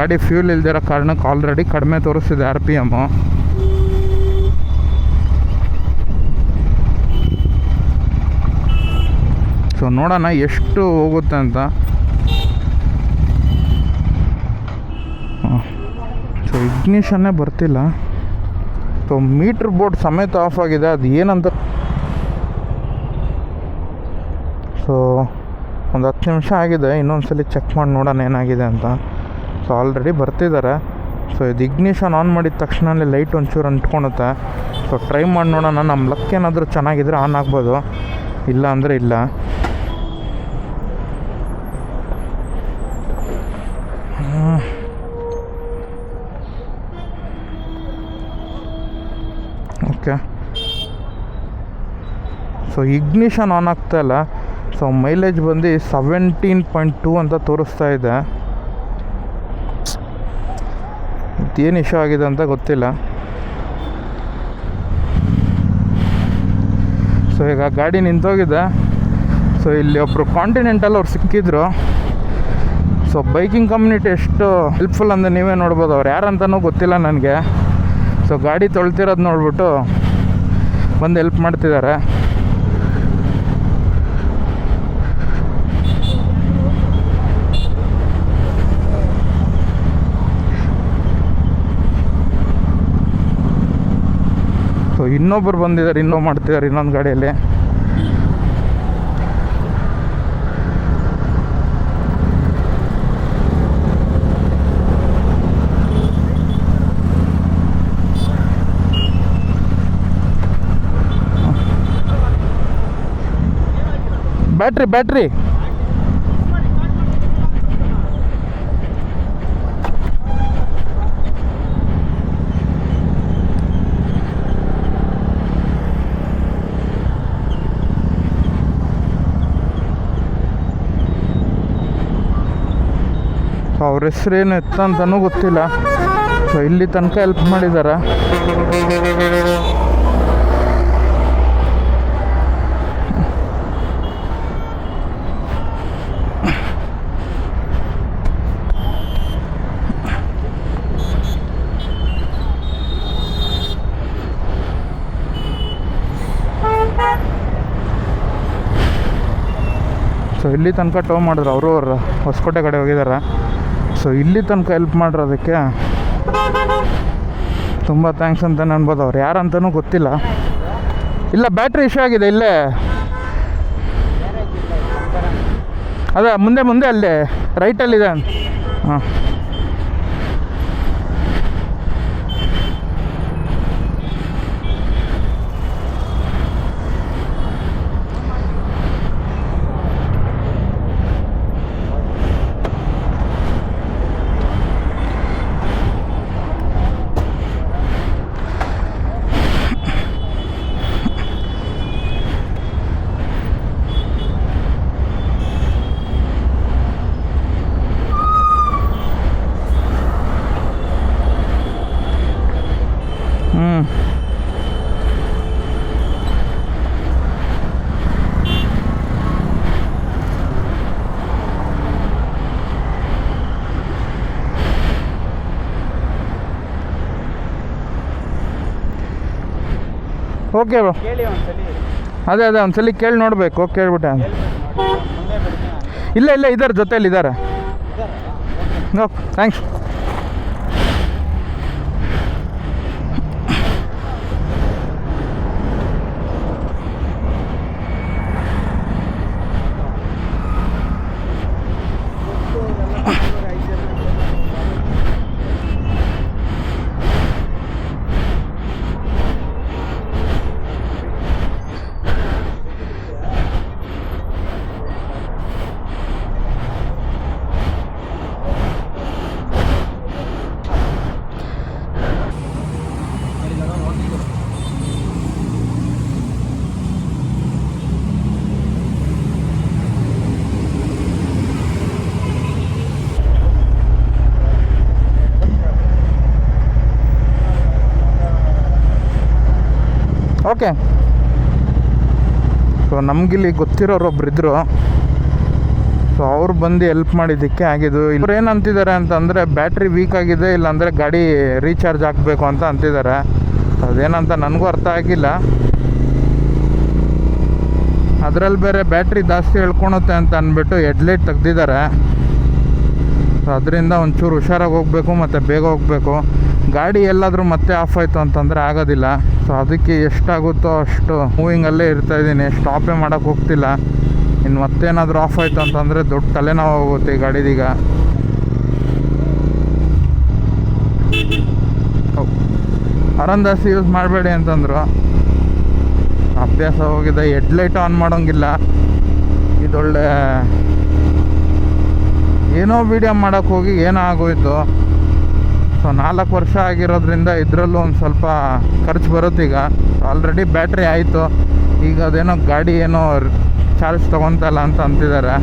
ಗಾಡಿ ಫ್ಯೂಲ್ ಇಲ್ದಿರೋ ಕಾರಣಕ್ಕೆ ಆಲ್ರೆಡಿ ಕಡಿಮೆ ತೋರಿಸಿದೆ ಆರ್ ಪಿ ಎಮ್ಮು ಸೊ ನೋಡೋಣ ಎಷ್ಟು ಹೋಗುತ್ತೆ ಅಂತ. ಸೊ ಇಗ್ನಿಷನ್ನೇ ಬರ್ತಿಲ್ಲ. ಸೊ ಮೀಟ್ರ್ ಬೋರ್ಡ್ ಸಮೇತ ಆಫ್ ಆಗಿದೆ. ಅದು ಏನಂತ. ಸೊ ಒಂದು ಹತ್ತು ನಿಮಿಷ ಆಗಿದೆ. ಇನ್ನೊಂದ್ಸಲಿ ಚೆಕ್ ಮಾಡಿ ನೋಡೋಣ ಏನಾಗಿದೆ ಅಂತ. ಸೊ ಆಲ್ರೆಡಿ ಬರ್ತಿದ್ದಾರೆ ಸೊ ಇದು ಇಗ್ನಿಷನ್ ಆನ್ ಮಾಡಿದ ತಕ್ಷಣನೇ ಲೈಟ್ ಒಂಚೂರು ಅಂಟ್ಕೊಳುತ್ತೆ ಸೊ ಟ್ರೈ ಮಾಡಿ ನೋಡೋಣ. ನಮ್ಮ ಲಕ್ ಏನಾದರೂ ಚೆನ್ನಾಗಿದ್ರೆ ಆನ್ ಆಗ್ಬೋದು. ಇಲ್ಲ ಅಂದರೆ ಇಲ್ಲ. ಓಕೆ ಸೊ ಇಗ್ನಿಷನ್ ಆನ್ ಆಗ್ತಾ ಇಲ್ಲ. ಸೊ ಮೈಲೇಜ್ ಬಂದು ಸೆವೆಂಟೀನ್ ಪಾಯಿಂಟ್ ಟೂ ಅಂತ ತೋರಿಸ್ತಾ ಇದೆ. ಏನು ಇಶ್ಯೂ ಆಗಿದೆ ಅಂತ ಗೊತ್ತಿಲ್ಲ. ಸೊ ಈಗ ಗಾಡಿ ನಿಂತೋಗಿದೆ. ಸೊ ಇಲ್ಲಿ ಒಬ್ಬರು ಕಾಂಟಿನೆಂಟಲ್ ಅವ್ರು ಸಿಕ್ಕಿದ್ರು. ಸೊ ಬೈಕಿಂಗ್ ಕಮ್ಯುನಿಟಿ ಎಷ್ಟು ಹೆಲ್ಪ್ಫುಲ್ ಅಂದರೆ ನೀವೇ ನೋಡ್ಬೋದು. ಅವ್ರು ಯಾರಂತನೂ ಗೊತ್ತಿಲ್ಲ ನನಗೆ. ಸೊ ಗಾಡಿ ತೊಳ್ತಿರೋದು ನೋಡ್ಬಿಟ್ಟು ಬಂದು ಹೆಲ್ಪ್ ಮಾಡ್ತಿದ್ದಾರೆ ಸೊ ಇನ್ನೊಬ್ಬರು ಬಂದಿದ್ದಾರೆ ಇನ್ನೊಬ್ಬ ಮಾಡ್ತಿದ್ದಾರೆ ಇನ್ನೊಂದು ಗಾಡಿಯಲ್ಲಿ. Battery battery. ಹೆಸ್ರೇನು ಎತ್ತಂತನೂ ಗೊತ್ತಿಲ್ಲ. ಸೊ ಇಲ್ಲಿ ತನಕ ಹೆಲ್ಪ್ ಮಾಡಿದ್ದಾರೆ ಸೊ ಇಲ್ಲಿ ತನಕ ಟೋ ಮಾಡಿದ್ರು. ಅವರು ಅವ್ರ ಹೊಸಕೋಟೆ ಕಡೆ ಹೋಗಿದ್ದಾರೆ ಸೊ ಇಲ್ಲಿ ತನಕ ಹೆಲ್ಪ್ ಮಾಡಿರೋದಕ್ಕೆ ತುಂಬ ಥ್ಯಾಂಕ್ಸ್ ಅಂತ ಅನ್ಬೋದು ಅವ್ರು. ಯಾರಂತನೂ ಗೊತ್ತಿಲ್ಲ. ಇಲ್ಲ ಬ್ಯಾಟ್ರಿ ಇಶ್ಯೂ ಆಗಿದೆ ಇಲ್ಲೇ. ಅದೇ, ಮುಂದೆ ಮುಂದೆ ಅಲ್ಲೇ. ರೈಟಲ್ಲಿದೆ ಹಾಂ. Okay bro. ಕೇಳಿ ಒಂದ್ಸಲಿ. ಅದೇ ಅದೇ ಒಂದ್ಸಲಿ ಕೇಳಿ ನೋಡಬೇಕು. ಕೇಳ್ಬಿಟ್ಟೆ ಇಲ್ಲ ಇಲ್ಲ ಇದ್ದಾರೆ ಜೊತೆಯಲ್ಲಿ ಇದ್ದಾರೆ ಓಕೆ ಥ್ಯಾಂಕ್ಸ್ ಓಕೆ. ಸೊ ನಮಗಿಲ್ಲಿ ಗೊತ್ತಿರೋರು ಒಬ್ರು ಇದ್ದರು ಸೊ ಅವ್ರು ಬಂದು ಹೆಲ್ಪ್ ಮಾಡಿದ್ದಕ್ಕೆ ಆಗಿದ್ದು. ಇವ್ರು ಏನು ಅಂತಿದ್ದಾರೆ ಅಂತಂದರೆ ಬ್ಯಾಟ್ರಿ ವೀಕ್ ಆಗಿದೆ, ಇಲ್ಲಾಂದರೆ ಗಾಡಿ ರೀಚಾರ್ಜ್ ಆಗಬೇಕು ಅಂತ ಅಂತಿದ್ದಾರೆ. ಅದೇನಂತ ನನಗೂ ಅರ್ಥ ಆಗಿಲ್ಲ. ಅದರಲ್ಲಿ ಬೇರೆ ಬ್ಯಾಟ್ರಿ ಜಾಸ್ತಿ ಎಳ್ಕೊಳುತ್ತೆ ಅಂತ ಅಂದ್ಬಿಟ್ಟು ಹೆಡ್ಲೈಟ್ ತೆಗ್ದಿದ್ದಾರೆ. ಸೊ ಅದರಿಂದ ಒಂಚೂರು ಹುಷಾರಾಗಿ ಹೋಗಬೇಕು ಮತ್ತು ಬೇಗ ಹೋಗಬೇಕು. ಗಾಡಿ ಎಲ್ಲಾದರೂ ಮತ್ತೆ ಆಫ್ ಆಯಿತು ಅಂತಂದರೆ ಆಗೋದಿಲ್ಲ. ಸೊ ಅದಕ್ಕೆ ಎಷ್ಟಾಗುತ್ತೋ ಅಷ್ಟು ಮೂವಿಂಗಲ್ಲೇ ಇರ್ತಾಯಿದ್ದೀನಿ ಸ್ಟಾಪೇ ಮಾಡೋಕ್ಕೆ ಹೋಗ್ತಿಲ್ಲ. ಇನ್ನು ಮತ್ತೇನಾದರೂ ಆಫ್ ಆಯಿತು ಅಂತಂದರೆ ದೊಡ್ಡ ತಲೆನೋವು ಹೋಗುತ್ತೆ ಈ ಗಾಡಿದೀಗ ಅರಂದಾಸಿ ಯೂಸ್ ಮಾಡಬೇಡಿ ಅಂತಂದರು. ಅಭ್ಯಾಸ ಹೋಗಿದೆ. ಹೆಡ್ಲೈಟ್ ಆನ್ ಮಾಡೋಂಗಿಲ್ಲ. ಇದೊಳ್ಳೆ ಏನೋ ವೀಡಿಯೋ ಮಾಡೋಕ್ಕೆ ಹೋಗಿ ಏನೋ ಆಗೋಯ್ತು ಸೊ ನಾಲ್ಕು ವರ್ಷ ಆಗಿರೋದ್ರಿಂದ ಇದರಲ್ಲೂ ಒಂದು ಸ್ವಲ್ಪ ಖರ್ಚು ಬರುತ್ತೆ ಈಗ. ಆಲ್ರೆಡಿ ಬ್ಯಾಟ್ರಿ ಆಯಿತು. ಈಗ ಅದೇನೋ ಗಾಡಿ ಏನೋ ಚಾರ್ಜ್ ತೊಗೊತಲ್ಲ ಅಂತ ಅಂತಿದ್ದಾರೆ.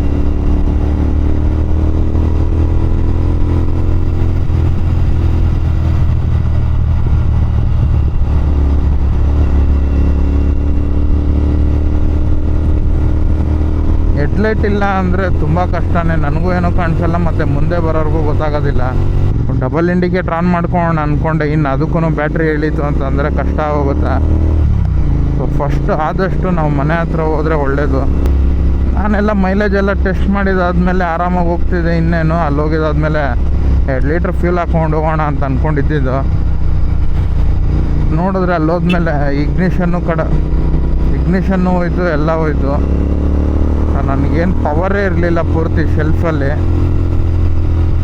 ಹೆಡ್ಲೈಟ್ ಇಲ್ಲ ಅಂದರೆ ತುಂಬ ಕಷ್ಟನೇ. ನನಗೂ ಏನೂ ಕಾಣಿಸಲ್ಲ, ಮತ್ತು ಮುಂದೆ ಬರೋರ್ಗೂ ಗೊತ್ತಾಗೋದಿಲ್ಲ. ಡಬಲ್ ಇಂಡಿಕೇಟ್ ಆನ್ ಮಾಡ್ಕೊಂಡು ಅಂದ್ಕೊಂಡೆ ಇನ್ನು ಅದಕ್ಕೂ ಬ್ಯಾಟ್ರಿ ಇಳೀತು ಅಂತಂದರೆ ಕಷ್ಟ ಆಗೋಗುತ್ತಾ. ಸೊ ಫಸ್ಟ್ ಆದಷ್ಟು ನಾವು ಮನೆ ಹತ್ರ ಹೋದರೆ ಒಳ್ಳೆಯದು ನಾನೆಲ್ಲ ಮೈಲೇಜ್ ಎಲ್ಲ ಟೆಸ್ಟ್ ಮಾಡಿದಾದ್ಮೇಲೆ ಆರಾಮಾಗಿ ಹೋಗ್ತಿದ್ದೆ. ಇನ್ನೇನು ಅಲ್ಲಿ ಹೋಗಿದಾದ್ಮೇಲೆ ಎರಡು ಲೀಟ್ರ್ ಫ್ಯೂಲ್ ಹಾಕ್ಕೊಂಡು ಹೋಗೋಣ ಅಂತ ಅಂದ್ಕೊಂಡಿದ್ದಿದ್ದು ನೋಡಿದ್ರೆ ಅಲ್ಲಿ ಹೋದ್ಮೇಲೆ ಇಗ್ನಿಷನ್ನು ಕಡ ಇಗ್ನಿಷನ್ನು ಹೋಯ್ತು, ಎಲ್ಲ ಹೋಯ್ತು. ನನಗೇನು ಪವರೇ ಇರಲಿಲ್ಲ ಪೂರ್ತಿ ಶೆಲ್ಫಲ್ಲಿ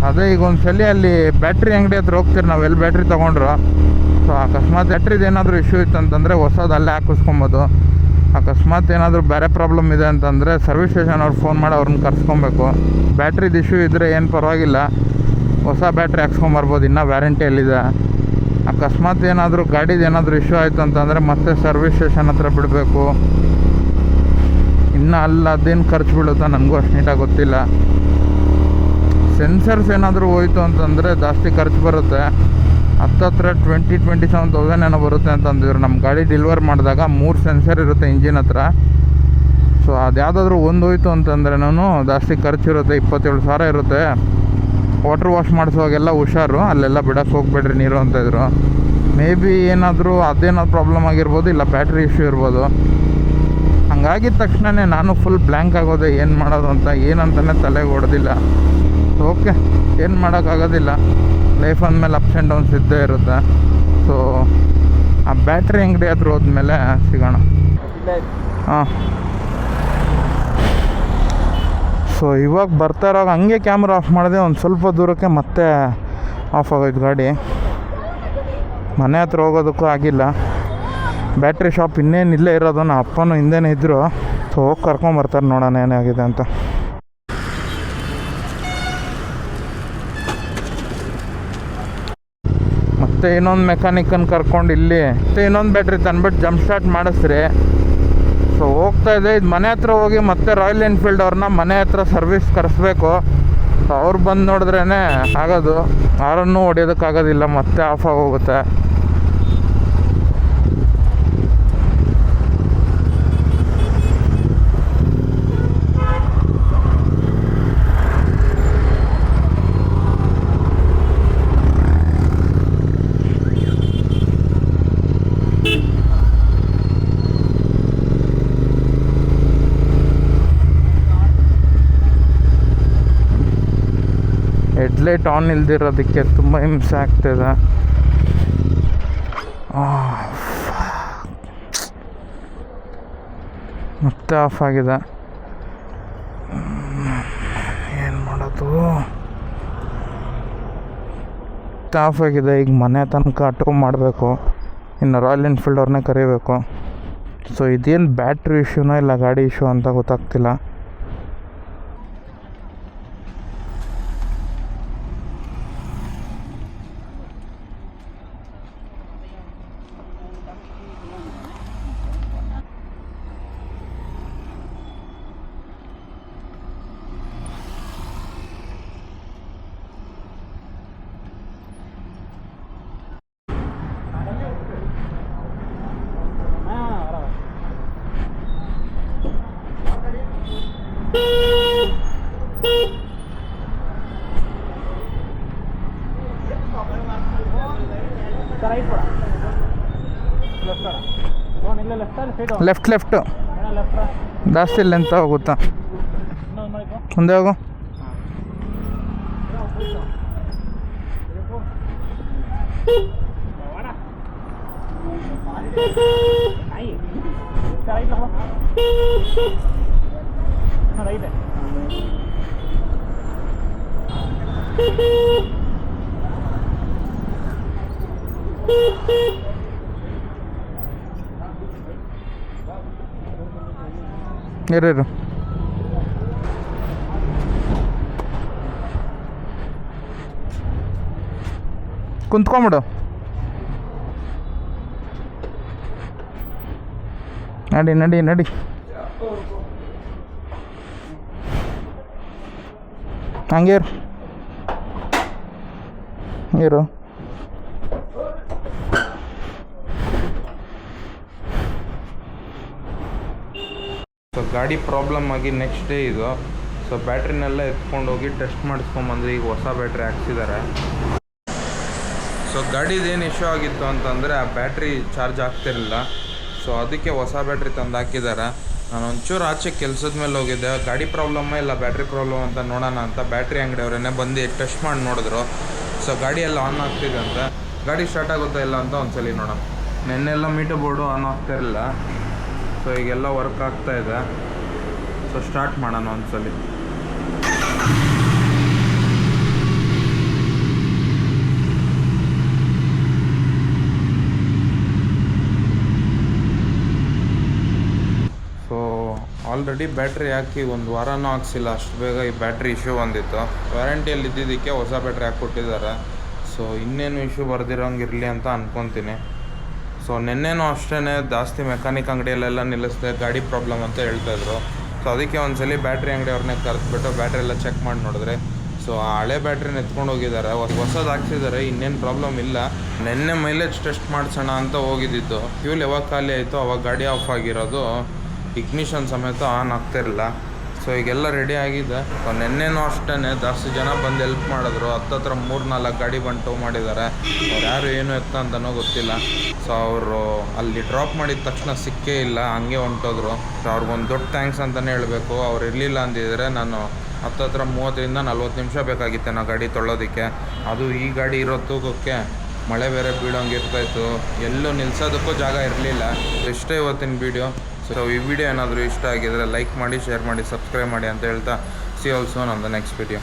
ಅದೇ ಈಗ ಒಂದು ಸಲ ಅಲ್ಲಿ ಬ್ಯಾಟ್ರಿ ಅಂಗಡಿ ಹತ್ರ ಹೋಗ್ತೀರಿ, ನಾವು ಎಲ್ಲಿ ಬ್ಯಾಟ್ರಿ ತೊಗೊಂಡ್ರು. ಸೊ ಅಕಸ್ಮಾತ್ ಬ್ಯಾಟ್ರಿದು ಏನಾದರೂ ಇಶ್ಯೂ ಇತ್ತು ಅಂತಂದರೆ ಹೊಸದು ಅಲ್ಲೇ ಹಾಕಿಸ್ಕೊಬೋದು. ಅಕಸ್ಮಾತ್ ಏನಾದರೂ ಬೇರೆ ಪ್ರಾಬ್ಲಮ್ ಇದೆ ಅಂತಂದರೆ ಸರ್ವಿಸ್ ಸ್ಟೇಷನ್ ಅವ್ರು ಫೋನ್ ಮಾಡಿ ಅವ್ರನ್ನ ಕರ್ಸ್ಕೊಬೇಕು. ಬ್ಯಾಟ್ರಿದು ಇಶ್ಯೂ ಇದ್ದರೆ ಏನು ಪರವಾಗಿಲ್ಲ. ಹೊಸ ಬ್ಯಾಟ್ರಿ ಹಾಕ್ಸ್ಕೊಂಬರ್ಬೋದು ಇನ್ನೂ ವ್ಯಾರಂಟಿಯಲ್ಲಿದೆ ಅಕಸ್ಮಾತ್ ಏನಾದರೂ ಗಾಡಿದು ಏನಾದರೂ ಇಶ್ಯೂ ಆಯಿತು ಅಂತಂದರೆ ಮತ್ತೆ ಸರ್ವಿಸ್ ಸ್ಟೇಷನ್ ಹತ್ರ ಬಿಡಬೇಕು. ಇನ್ನು ಅಲ್ಲಿ ಅದೇನು ಖರ್ಚು ಬೀಳುತ್ತಾ ನನಗೂ ಅಷ್ಟು ನೀಟಾಗಿ ಗೊತ್ತಿಲ್ಲ. ಸೆನ್ಸರ್ಸ್ ಏನಾದರೂ ಹೋಯಿತು ಅಂತಂದರೆ ಜಾಸ್ತಿ ಖರ್ಚು ಬರುತ್ತೆ. ಹತ್ತತ್ರ ಟ್ವೆಂಟಿ ಟ್ವೆಂಟಿ ಸೆವೆನ್ ತೌಸಂಡ್ ಏನೋ ಬರುತ್ತೆ ಅಂತಂದಿದ್ರು. ನಮ್ಮ ಗಾಡಿ ಡೆಲಿವರ್ ಮಾಡಿದಾಗ ಮೂರು ಸೆನ್ಸರ್ ಇರುತ್ತೆ ಇಂಜಿನ್ ಹತ್ರ. ಸೊ ಅದು ಯಾವುದಾದ್ರೂ ಒಂದು ಅಂತಂದರೆ ನಾನು ಜಾಸ್ತಿ ಖರ್ಚಿರುತ್ತೆ ಇಪ್ಪತ್ತೇಳು ಸಾವಿರ ಇರುತ್ತೆ. ವಾಟ್ರ್ ವಾಶ್ ಮಾಡಿಸುವಾಗೆಲ್ಲ ಹುಷಾರು. ಅಲ್ಲೆಲ್ಲ ಬಿಡೋಕ್ಕೆ ಹೋಗ್ಬೇಡ್ರಿ ನೀರು ಅಂತ ಇದ್ರು. ಮೇ ಬಿ ಏನಾದರೂ ಅದೇನಾದ್ರು ಪ್ರಾಬ್ಲಮ್ ಆಗಿರ್ಬೋದು, ಇಲ್ಲ ಬ್ಯಾಟ್ರಿ ಇಶ್ಯೂ ಇರ್ಬೋದು. ಹಂಗಾಗಿದ್ದ ತಕ್ಷಣವೇ ನಾನು ಫುಲ್ ಬ್ಲ್ಯಾಂಕ್ ಆಗೋದೆ, ಏನು ಮಾಡೋದು ಅಂತ ಏನಂತಲೇ ತಲೆಗೆ ಹೊಡೆದಿಲ್ಲ ಓಕೆ ಏನು ಮಾಡೋಕ್ಕಾಗೋದಿಲ್ಲ. ಲೈಫ್ ಅಂದಮೇಲೆ ಅಪ್ಸ್ ಆ್ಯಂಡ್ ಡೌನ್ಸ್ ಇದ್ದೇ ಇರುತ್ತೆ. ಸೊ ಆ ಬ್ಯಾಟ್ರಿ ಅಂಗಡಿ ಹತ್ರ ಹೋದ್ಮೇಲೆ ಸಿಗೋಣ. ಹಾಂ. ಸೊ ಇವಾಗ ಬರ್ತಾ ಇರೋ ಹಂಗೆ ಕ್ಯಾಮ್ರಾ ಆಫ್ ಮಾಡಿದೆ, ಒಂದು ಸ್ವಲ್ಪ ದೂರಕ್ಕೆ ಮತ್ತೆ ಆಫ್ ಆಗೋಯ್ತು ಗಾಡಿ. ಮನೆ ಹತ್ರ ಹೋಗೋದಕ್ಕೂ ಆಗಿಲ್ಲ. ಬ್ಯಾಟ್ರಿ ಶಾಪ್ ಇನ್ನೇನು ಇಲ್ಲೇ ಇರೋದು ನಮ್ಮ ಅಪ್ಪನೂ ಹಿಂದೆನೇ ಇದ್ದರು ಸೊ ಹೋಗಿ ಕರ್ಕೊಂಬರ್ತಾರೆ ನೋಡೋಣ ಏನಾಗಿದೆ ಅಂತ. ಮತ್ತೆ ಇನ್ನೊಂದು ಮೆಕ್ಯಾನಿಕನ್ನು ಕರ್ಕೊಂಡು ಇಲ್ಲಿ. ಮತ್ತೆ ಇನ್ನೊಂದು ಬ್ಯಾಟ್ರಿ ತಂದ್ಬಿಟ್ಟು ಜಂಪ್ ಸ್ಟಾರ್ಟ್ ಮಾಡಿಸ್ರಿ. ಸೊ ಹೋಗ್ತಾ ಇದೆ. ಇದು ಮನೆ ಹತ್ರ ಹೋಗಿ ಮತ್ತೆ ರಾಯಲ್ ಎನ್ಫೀಲ್ಡ್ ಅವ್ರನ್ನ ಮನೆ ಹತ್ರ ಸರ್ವಿಸ್ ಕರೆಸ್ಬೇಕು. ಅವ್ರು ಬಂದು ನೋಡಿದ್ರೇ ಆಗೋದು. ಯಾರನ್ನೂ ಹೊಡಿಯೋದಕ್ಕಾಗೋದಿಲ್ಲ, ಮತ್ತೆ ಆಫ್ ಆಗೋಗುತ್ತೆ ಹೆಡ್ಲೈಟ್ ಆನ್ ಇಲ್ದಿರೋದಕ್ಕೆ ತುಂಬ ಹಿಂಸೆ ಆಗ್ತಿದೆ. ಮತ್ತೆ ಆಫ್ ಆಗಿದೆ. ಏನು ಮಾಡೋದು? ಮತ್ತೆ ಆಫ್ ಆಗಿದೆ. ಈಗ ಮನೆ ತನಕ ಆಟೋ ಮಾಡಬೇಕು. ಇನ್ನು ರಾಯಲ್ ಎನ್ಫೀಲ್ಡ್ ಅವ್ರನ್ನೇ ಕರಿಬೇಕು. ಸೊ ಇದೇನು ಬ್ಯಾಟ್ರಿ ಇಶ್ಯೂನೋ ಇಲ್ಲ ಗಾಡಿ ಇಶ್ಯೂ ಅಂತ ಗೊತ್ತಾಗ್ತಿಲ್ಲ. ಲೆಫ್ಟ್ ಲೆಫ್ಟು ಜಾಸ್ತಿ ಲೆಂತ್ ಹೋಗುತ್ತಾ? ಮುಂದೆ ಹೋಗು. ರೈಟ್ ಇರು ಇರು ಕುಂತ್ಕೊಂಬಿಡು. ನಡಿ ನಡಿ ನಡಿ. ಹಂಗೇರು ಇರು. ಗಾಡಿ ಪ್ರಾಬ್ಲಮ್ ಆಗಿ ನೆಕ್ಸ್ಟ್ ಡೇ ಇದು. ಸೊ ಬ್ಯಾಟ್ರಿನೆಲ್ಲ ಎತ್ಕೊಂಡು ಹೋಗಿ ಟೆಸ್ಟ್ ಮಾಡಿಸ್ಕೊಂಬಂದು ಈಗ ಹೊಸ ಬ್ಯಾಟ್ರಿ ಹಾಕ್ಸಿದ್ದಾರೆ ಸೊ ಏನು ಇಶ್ಯೂ ಆಗಿತ್ತು ಅಂತಂದರೆ ಆ ಬ್ಯಾಟ್ರಿ ಚಾರ್ಜ್ ಆಗ್ತಿರಲಿಲ್ಲ. ಸೊ ಅದಕ್ಕೆ ಹೊಸ ಬ್ಯಾಟ್ರಿ ತಂದು ಹಾಕಿದ್ದಾರೆ ನಾನು ಒಂಚೂರು ಆಚೆ ಕೆಲಸದ ಮೇಲೆ ಹೋಗಿದ್ದೆ. ಗಾಡಿ ಪ್ರಾಬ್ಲಮ್ ಇಲ್ಲ ಬ್ಯಾಟ್ರಿ ಪ್ರಾಬ್ಲಮ್ ಅಂತ ನೋಡೋಣ ಅಂತ ಬ್ಯಾಟ್ರಿ ಅಂಗಡಿಯವರೇ ಬಂದು ಟೆಸ್ಟ್ ಮಾಡಿ ನೋಡಿದ್ರು. ಸೊ ಗಾಡಿ ಎಲ್ಲ ಆನ್ ಆಗ್ತಿದೆ ಅಂತ. ಗಾಡಿ ಸ್ಟಾರ್ಟ್ ಆಗುತ್ತಾ ಇಲ್ಲ ಅಂತ ಒಂದ್ಸಲಿ ನೋಡೋಣ. ನೆನ್ನೆಲ್ಲ ಮೀಟರ್ ಬೋರ್ಡು ಆನ್ ಆಗ್ತಾ ಇರಲಿಲ್ಲ ಸೊ ಈಗೆಲ್ಲ ವರ್ಕ್ ಆಗ್ತಾ ಇದೆ. ಸೊ ಸ್ಟಾರ್ಟ್ ಮಾಡೋಣ ಒಂದ್ಸಲಿ. ಸೊ ಆಲ್ರೆಡಿ ಬ್ಯಾಟ್ರಿ ಹಾಕಿ ಒಂದು ವಾರನೂ ಹಾಕ್ಸಿಲ್ಲ ಅಷ್ಟು ಬೇಗ ಈ ಬ್ಯಾಟ್ರಿ ಇಶ್ಯೂ ಬಂದಿತ್ತು. ವ್ಯಾರಂಟಿಯಲ್ಲಿ ಇದ್ದಿದ್ದಕ್ಕೆ ಹೊಸ ಬ್ಯಾಟ್ರಿ ಹಾಕ್ಕೊಟ್ಟಿದ್ದಾರೆ. ಸೊ ಇನ್ನೇನು ಇಶ್ಯೂ ಬರ್ದಿರೋಂಗಿರಲಿ ಅಂತ ಅನ್ಕೊತೀನಿ. ಸೊ ನಿನ್ನೆನೂ ಅಷ್ಟೇ ಜಾಸ್ತಿ ಮೆಕ್ಯಾನಿಕ್ ಅಂಗಡಿಯಲ್ಲೆಲ್ಲ ನಿಲ್ಲಿಸಿದೆ, ಗಾಡಿ ಪ್ರಾಬ್ಲಮ್ ಅಂತ ಹೇಳ್ತಾಯಿದ್ರು. ಸೊ ಅದಕ್ಕೆ ಒಂದ್ಸಲಿ ಬ್ಯಾಟ್ರಿ ಅಂಗಡಿಯವ್ರನ್ನೇ ಕರೆದ್ಬಿಟ್ಟು ಬ್ಯಾಟ್ರಿ ಎಲ್ಲ ಚೆಕ್ ಮಾಡಿ ನೋಡಿದ್ರೆ ಸೊ ಆ ಹಳೆ ಬ್ಯಾಟ್ರಿನ ಎತ್ಕೊಂಡು ಹೋಗಿದ್ದಾರೆ. ಹೊಸ, ಹೊಸದು ಹಾಕ್ಸಿದ್ದಾರೆ, ಇನ್ನೇನು ಪ್ರಾಬ್ಲಮ್ ಇಲ್ಲ. ನಿನ್ನೆ ಮೈಲೇಜ್ ಟೆಸ್ಟ್ ಮಾಡಿಸೋಣ ಅಂತ ಹೋಗಿದ್ದಿದ್ದು. ಫ್ಯೂಲ್ ಯಾವಾಗ ಖಾಲಿ ಆಯಿತು ಅವಾಗ ಗಾಡಿ ಆಫ್ ಆಗಿರೋದು. ಇಗ್ನಿಷನ್ ಸಮೇತ ಆನ್ ಆಗ್ತಿರಲಿಲ್ಲ. ಸೊ ಈಗೆಲ್ಲ ರೆಡಿ ಆಗಿದೆ. ಸೊ ನಿನ್ನೆನೂ ಅಷ್ಟೇ ಜಾಸ್ತಿ ಜನ ಬಂದು ಹೆಲ್ಪ್ ಮಾಡಿದ್ರು. ಹತ್ತತ್ರ ಮೂರು ನಾಲ್ಕು ಗಾಡಿ ಬಂದು ಟೋ ಮಾಡಿದ್ದಾರೆ. ಅವ್ರು ಯಾರು ಏನು ಎತ್ತ ಅಂತನೋ ಗೊತ್ತಿಲ್ಲ. ಸೊ ಅವರು ಅಲ್ಲಿ ಡ್ರಾಪ್ ಮಾಡಿದ ತಕ್ಷಣ ಸಿಕ್ಕೇ ಇಲ್ಲ. ಹಂಗೆ ಹೊಂಟೋದ್ರು. ಸೊ ಅವ್ರಿಗೊಂದು ದೊಡ್ಡ ಥ್ಯಾಂಕ್ಸ್ ಅಂತಲೇ ಹೇಳಬೇಕು. ಅವ್ರು ಇರಲಿಲ್ಲ ಅಂದಿದ್ರೆ ನಾನು ಹತ್ತತ್ರ ಮೂವತ್ತರಿಂದ ನಲ್ವತ್ತು ನಿಮಿಷ ಬೇಕಾಗಿತ್ತು ನಾ ಗಾಡಿ ತೊಳೋದಕ್ಕೆ. ಅದು ಈ ಗಾಡಿ ಇರೋ ತೂಕಕ್ಕೆ ಮಳೆ ಬೇರೆ ಬೀಳೋಂಗೆ ಇರ್ತಾಯಿತ್ತು ಎಲ್ಲೂ ನಿಲ್ಸೋದಕ್ಕೂ ಜಾಗ ಇರಲಿಲ್ಲ. ಇಷ್ಟೇ ಇವತ್ತಿನ ವೀಡಿಯೋ ಸೊ ಈ ವಿಡಿಯೋ ಏನಾದರೂ ಇಷ್ಟ ಆಗಿದ್ರೆ ಲೈಕ್ ಮಾಡಿ ಶೇರ್ ಮಾಡಿ ಸಬ್ಸ್ಕ್ರೈಬ್ ಮಾಡಿ ಅಂತ ಹೇಳ್ತಾ ಸಿ ಆಲ್ಸೋ ನಂದ ನೆಕ್ಸ್ಟ್ ವಿಡಿಯೋ